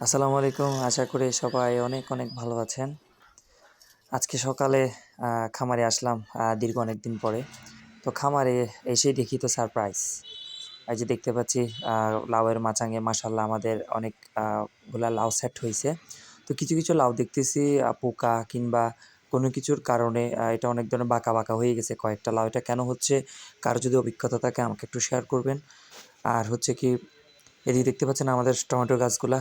আসসালামু আলাইকুম। আশা করি সবাই অনেক অনেক ভালো আছেন। আজকে সকালে খামারে আসলাম দীর্ঘ অনেক দিন পরে। তো খামারে এসেই দেখি তো সারপ্রাইজ এই যে দেখতে পাচ্ছি লাউয়ের মাচাঙে মাসাল্লাহ আমাদের অনেক আহ, গুলা লাউ সেট হয়েছে তো কিছু কিছু লাউ দেখতেছি পোকা কিংবা কোনো কিছুর কারণে এটা অনেক ধরনের বাঁকা বাঁকা হয়ে গেছে। কয়েকটা লাউ এটা কেন হচ্ছে? কারও যদি অভিজ্ঞতা থাকে আমাকে একটু শেয়ার করবেন। আর হচ্ছে কি এদিকে দেখতে পাচ্ছেন আমাদের টমেটো গাছগুলা।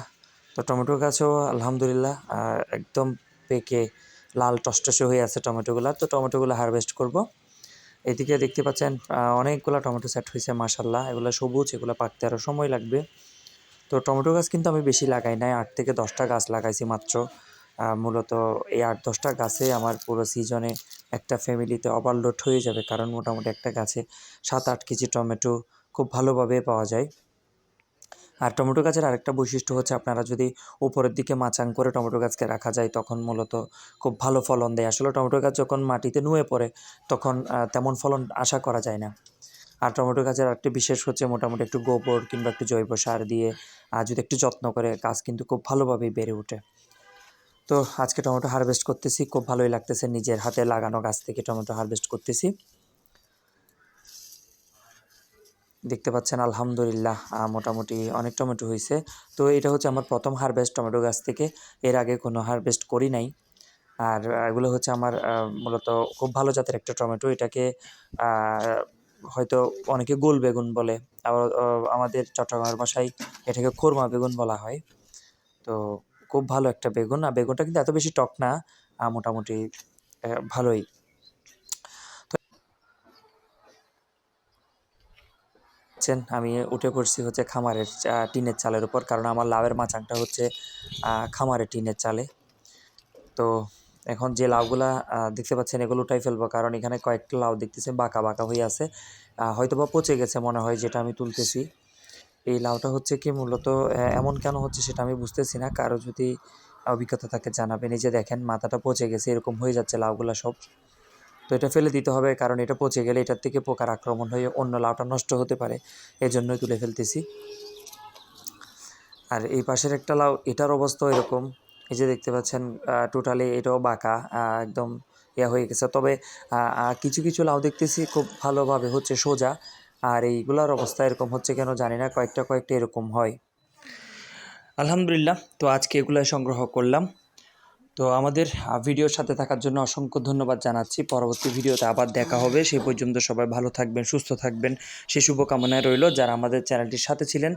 তো টমেটো গাছও আলহামদুলিল্লাহ একদম পেকে লাল টসটসে হয়ে আছে টমেটোগুলা। তো টমেটোগুলো হারভেস্ট করব। এদিকে দেখতে পাচ্ছেন অনেকগুলো টমেটো সেট হয়েছে মাসাল্লাহ এগুলো সবুজ, এগুলো পাকতে আরও সময় লাগবে। তো টমেটো গাছ কিন্তু আমি বেশি লাগাই নাই, আট থেকে দশটা গাছ লাগাইছি মাত্র। মূলত এই আট দশটা গাছে আমার পুরো সিজনে একটা ফ্যামিলিতে ওভারলোড হয়ে যাবে, কারণ মোটামুটি একটা গাছে সাত আট কেজি টমেটো খুব ভালোভাবে পাওয়া যায়। আর টমেটো গাছের আরেকটা বৈশিষ্ট্য হচ্ছে আপনারা যদি উপরের দিকে মাচাং করে টমেটো গাছকে রাখা যায়, তখন মূলত খুব ভালো ফলন দেয়। আসলে টমেটো গাছ যখন মাটিতে নুয়ে পড়ে, তখন তেমন ফলন আশা করা যায় না। আর টমেটো গাছের আরেকটি বিশেষ হচ্ছে মোটামুটি একটু গোবর কিংবা একটু জৈব সার দিয়ে, আর যদি একটু যত্ন করে, গাছ কিন্তু খুব ভালোভাবেই বেড়ে ওঠে। তো আজকে টমেটো হারভেস্ট করতেছি, খুব ভালোই লাগতেছে নিজের হাতে লাগানো গাছ থেকে টমেটো হারভেস্ট করতেছি। দেখতে পাচ্ছেন, আলহামদুলিল্লাহ মোটামুটি অনেক টমেটো হয়েছে। তো এটা হচ্ছে আমার প্রথম হারভেস্ট টমেটো গাছ থেকে। এর আগে কোনো হারভেস্ট করি নাই। আর এগুলো হচ্ছে আমার মূলত খুব ভালো জাতের একটা টমেটো। এটাকে হয়তো অনেকে গোল বেগুন বলে। আবার আমাদের চট্টগ্রামের ভাষায় এটাকে খোরমা বেগুন বলা হয়। তো খুব ভালো একটা বেগুন। আর বেগুনটা কিন্তু এত বেশি টক না। মোটামুটি ভালোই। দেখছেন, আমি উঠে পড়ছি হচ্ছে খামারের টিনের চালের উপর। কারণ আমার লাউয়ের মাচাংটা হচ্ছে খামারের টিনের চালে। তো এখন যে লাউগুলা দেখতে পাচ্ছেন, এগুলো উঠাই ফেলব। কারণ এখানে কয়েকটা লাউ দেখতেছি বাঁকা বাঁকা হয়ে আছে। হয়তো বা পচে গেছে মনে হয় যেটা আমি তুলতেছি। এই লাউটা হচ্ছে কি মূলত এমন কেন হচ্ছে সেটা আমি বুঝতেছি না। কারও যদি অভিজ্ঞতা থাকে জানাবেন। এই যে দেখেন, মাথাটা পচে গেছে, এরকম হয়ে যাচ্ছে লাউগুলা সব। তো এটা ফেলে দিতে হবে কারণ এটা পচে গেলে এটার থেকে পোকার আক্রমণ হয়ে অন্য লাউটা নষ্ট হতে পারে। এজন্যই তুলে ফেলতেছি। আর এই পাশের একটা লাউ, এটার অবস্থা এরকম। এই যে দেখতে পাচ্ছেন টোটালি এটাও বাঁকা একদম ইয়া হয়ে গেছে। তবে কিছু কিছু লাউ দেখতেছি খুব ভালোভাবে হচ্ছে সোজা। আর এইগুলার অবস্থা এরকম হচ্ছে কেন জানি না, কয়েকটা কয়েকটা এরকম হয়। আলহামদুলিল্লাহ, তো আজকে এগুলো সংগ্রহ করলাম। তো আমাদের ভিডিওর সাথে থাকার জন্য অসংখ্য ধন্যবাদ জানাচ্ছি। পরবর্তী ভিডিওতে আবার দেখা হবে। সেই পর্যন্ত সবাই ভালো থাকবেন, সুস্থ থাকবেন। সেই শুভকামনায় রইল যারা আমাদের চ্যানেলটির সাথে ছিলেন।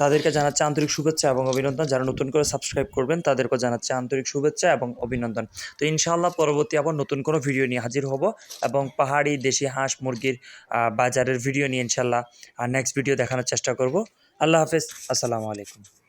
তাদেরকে জানাচ্ছে আন্তরিক শুভেচ্ছা এবং অভিনন্দন। যারা নতুন করে সাবস্ক্রাইব করবেন তাদেরকে জানাচ্ছে আন্তরিক শুভেচ্ছা এবং অভিনন্দন। তো ইনশাআল্লাহ পরবর্তী আবার নতুন কোনো ভিডিও নিয়ে হাজির হব এবং পাহাড়ি, দেশি হাঁস, মুরগির বাজারের ভিডিও নিয়ে ইনশাল্লাহ আর নেক্সট ভিডিও দেখানোর চেষ্টা করব। আল্লাহ হাফেজ। আসসালামু আলাইকুম।